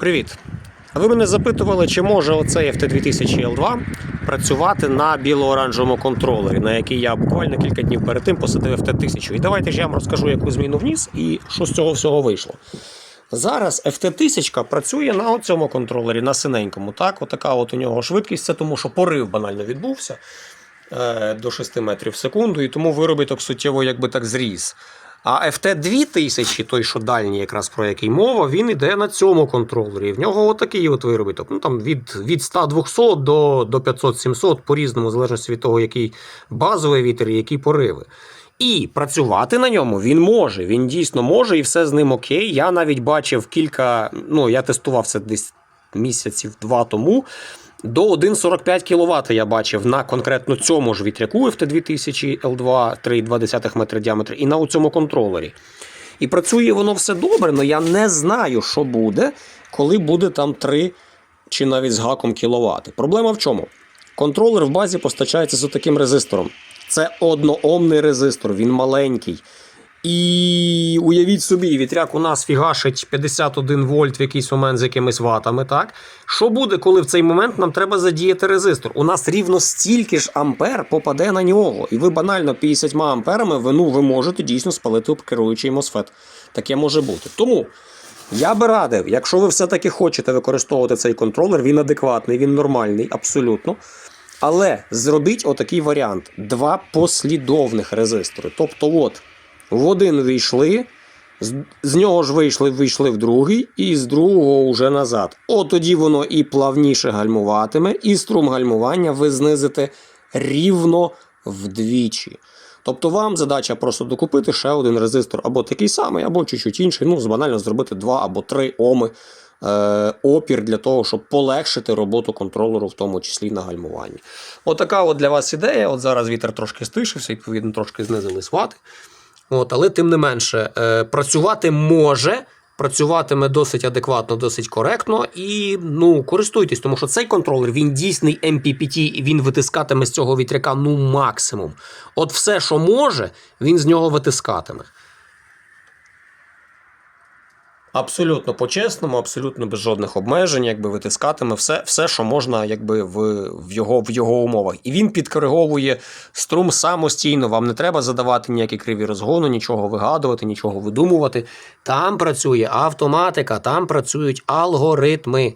Привіт! Ви мене запитували, чи може оцей FT2000L2 працювати на біло-оранжевому контролері, на який я буквально кілька днів перед тим посадив FT1000. І давайте ж я вам розкажу, яку зміну вніс і що з цього всього вийшло. Зараз FT1000 працює на цьому контролері, на синенькому. Так, отака от у нього швидкість, це тому що порив банально відбувся е, до 6 метрів в секунду, і тому виробіток суттєво якби так зріс. А FT2000, той, що дальній, якраз про який мова, він іде на цьому контролері. В нього отакий от виробіток. Ну там від, від 100-200 до, до 500-700 по-різному, в залежності від того, який базовий вітер і які пориви. І працювати на ньому він може. Він дійсно може, і все з ним окей. Я навіть бачив кілька. Ну, я тестував це десь місяців два тому. До 1,45 кВт я бачив на конкретно цьому ж вітряку FT2000 L2 3,2 метри діаметр і на цьому контролері. І працює воно все добре, але я не знаю, що буде, коли буде там 3 чи навіть з гаком кіловати. Проблема в чому? Контролер в базі постачається з таким резистором. Це одноомний резистор, він маленький. І уявіть собі, вітряк у нас фігашить 51 вольт в якийсь момент з якимись ватами. Так що буде, коли в цей момент нам треба задіяти резистор? У нас рівно стільки ж ампер попаде на нього, і ви банально 50 амперами ви, ну, ви можете дійсно спалити керуючий MOSFET. Таке може бути. Тому я би радив, якщо ви все-таки хочете використовувати цей контролер, він адекватний, він нормальний, абсолютно. Але зробіть отакий варіант: два послідовних резистори. Тобто, от. В один війшли, з, з нього ж вийшли, вийшли в другий, і з другого вже назад. От тоді воно і плавніше гальмуватиме, і струм гальмування ви знизите рівно вдвічі. Тобто вам задача просто докупити ще один резистор, або такий самий, або чуть-чуть інший. Ну, банально зробити два або три оми е, опір для того, щоб полегшити роботу контролеру, в тому числі на гальмуванні. Отака от для вас ідея. От зараз вітер трошки стишився, відповідно, трошки знизились вати. От, але тим не менше, е, працювати може, працюватиме досить адекватно, досить коректно. І ну, користуйтесь, тому що цей контролер він дійсний MPPT, він витискатиме з цього вітряка ну максимум. От все, що може, він з нього витискатиме. Абсолютно по-чесному, абсолютно без жодних обмежень, якби витискатиме все, все що можна, якби в, в, його, в його умовах. І він підкориговує струм самостійно. Вам не треба задавати ніякі криві розгону, нічого вигадувати, нічого видумувати. Там працює автоматика, там працюють алгоритми.